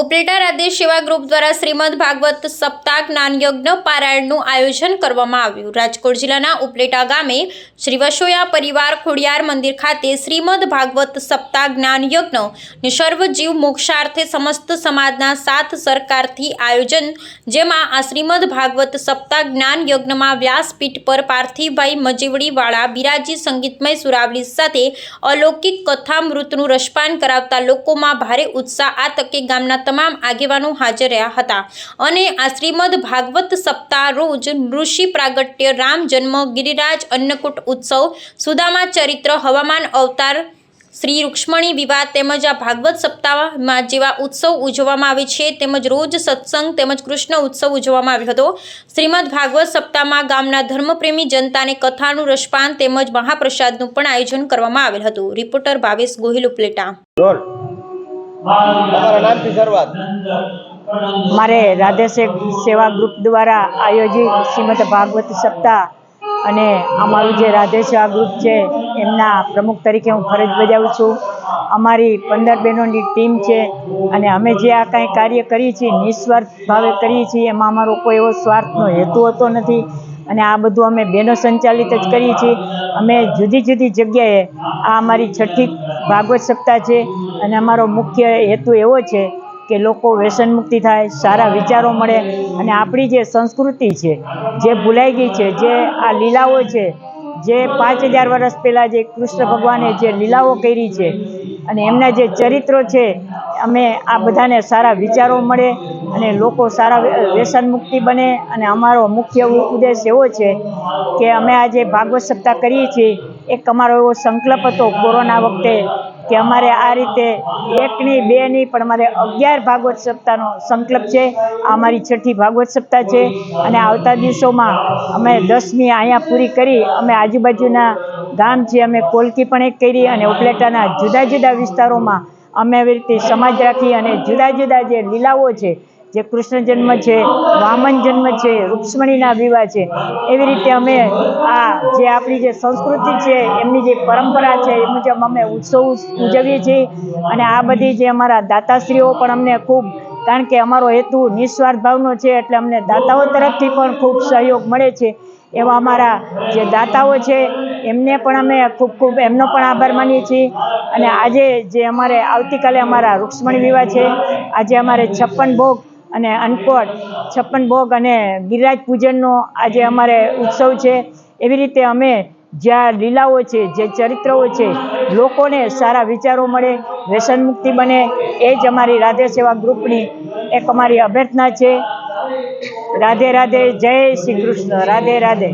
ઉપલેટા રાધે સેવા ગ્રુપ દ્વારા શ્રીમદ ભાગવત સપ્તાહ જ્ઞાન યજ્ઞ પારાયણનું આયોજન કરવામાં આવ્યું. રાજકોટ જિલ્લાના ઉપલેટા ગામે શ્રી વસોયા પરિવાર ખોડિયાર મંદિર ખાતે શ્રીમદ ભાગવત સપ્તાહ જ્ઞાન યજ્ઞ ને સર્વ જીવ મોક્ષાર્થે સમસ્ત સમાજના સાથ સરકારથી આયોજન, જેમાં આ શ્રીમદ ભાગવત સપ્તાહ જ્ઞાન યજ્ઞમાં વ્યાસપીઠ પર પાર્થિવભાઈ મજીવડીવાળા, બિરાજી સંગીતમય સુરાવલી સાથે અલૌકિક કથામૃતનું રસપાન કરાવતા લોકોમાં ભારે ઉત્સાહ આ તકે ગામના તમામ આગેવાનો હાજર રહ્યા હતા. અને આ શ્રીમદ ભાગવત સપ્તાહ રોજ ઋષિ પ્રાગટ્ય રામ જન્મ, ગિરિરાજ અન્નકૂટ ઉત્સવ, સુદામા ચરિત્ર, હવામાન અવતાર, શ્રી રૂક્ષ્મણી વિવાહ તેમજ આ ભાગવત સપ્તાહમાં જેવા ઉત્સવ ઉજવવામાં આવે છે તેમજ રોજ સત્સંગ તેમજ કૃષ્ણ ઉત્સવ ઉજવવામાં આવ્યો હતો. શ્રીમદ ભાગવત સપ્તાહમાં ગામના ધર્મપ્રેમી જનતાને કથાનું રસપાન તેમજ મહાપ્રસાદનું પણ આયોજન કરવામાં આવેલ હતું. રિપોર્ટર ભાવેશ ગોહિલ ઉપલેટા. મારે રાધેશેખ સેવા ગ્રુપ દ્વારા આયોજિત શ્રીમદ ભાગવત સપ્તાહ અને અમારું જે રાધે ગ્રુપ છે, એમના પ્રમુખ તરીકે હું ફરજ બજાવું છું. અમારી પંદર બહેનોની ટીમ છે અને અમે જે આ કાંઈ કાર્ય કરીએ છીએ, નિસ્વાર્થ ભાવે કરીએ છીએ, એમાં અમારો કોઈ એવો સ્વાર્થનો હેતુ હોતો નથી. અને આ બધું અમે બહેનો સંચાલિત જ કરીએ છીએ. અમે જુદી જુદી જગ્યાએ આ અમારી છઠ્ઠી ભાગવત સપ્તાહ છે અને અમારો મુખ્ય હેતુ એવો છે કે લોકો વ્યસન મુક્તિ થાય, સારા વિચારો મળે અને આપણી જે સંસ્કૃતિ છે, જે ભૂલાઈ ગઈ છે, જે આ લીલાઓ છે, જે પાંચ હજાર વર્ષ પહેલાં જે કૃષ્ણ ભગવાને જે લીલાઓ કરી છે અને એમના જે ચરિત્રો છે, અમે આ બધાને સારા વિચારો મળે અને લોકો સારા વ્ય- વ્યસન મુક્તિ બને અને અમારો મુખ્ય ઉદ્દેશ એવો છે કે અમે આજે ભાગવત સપ્તાહ કરીએ છીએ. એક અમારો એવો સંકલ્પ હતો કોરોના વખતે કે અમારે આ રીતે એકની બે નહીં, પણ અમારે અગિયાર ભાગવત સપ્તાહનો સંકલ્પ છે. આ અમારી છઠ્ઠી ભાગવત સપ્તાહ છે અને આવતા દિવસોમાં અમે દસમી અહીંયા પૂરી કરી અમે આજુબાજુના ગામ છે અમે કોલકી પણ એક કરી અને ઉપલેટાના જુદા જુદા વિસ્તારોમાં અમે આવી રીતે સમાજ રાખી અને જુદા જુદા જે લીલાઓ છે જે કૃષ્ણ જન્મ છે, વામન જન્મ છે, રૂક્ષ્મણીના વિવાહ છે, એવી રીતે અમે આ જે આપણી જે સંસ્કૃતિ છે, એમની જે પરંપરા છે, એ મુજબ અમે ઉત્સવ ઉજવીએ છીએ. અને આ બધી જે અમારા દાતાશ્રીઓ પણ અમને ખૂબ, કારણ કે અમારો હેતુ નિસ્વાર્થ ભાવનો છે, એટલે અમને દાતાઓ તરફથી પણ ખૂબ સહયોગ મળે છે. એવા અમારા જે દાતાઓ છે, એમને પણ અમે ખૂબ ખૂબ એમનો પણ આભાર માનીએ છીએ. અને આજે જે અમારે આવતીકાલે અમારા રૂક્ષ્મણી વિવાહ છે, આજે અમારે છપ્પન ભોગ અને અનકોટ છપ્પન ભોગ અને ગિરિરાજ પૂજનનો આજે અમારે ઉત્સવ છે. એવી રીતે અમે જ્યાં લીલાઓ છે, જે ચરિત્રો છે, લોકોને સારા વિચારો મળે, વ્યસન મુક્તિ બને, એ જ અમારી રાધે સેવા ગ્રુપની એક અમારી અભ્યર્થના છે. રાધે રાધે, જય શ્રી કૃષ્ણ. રાધે રાધે.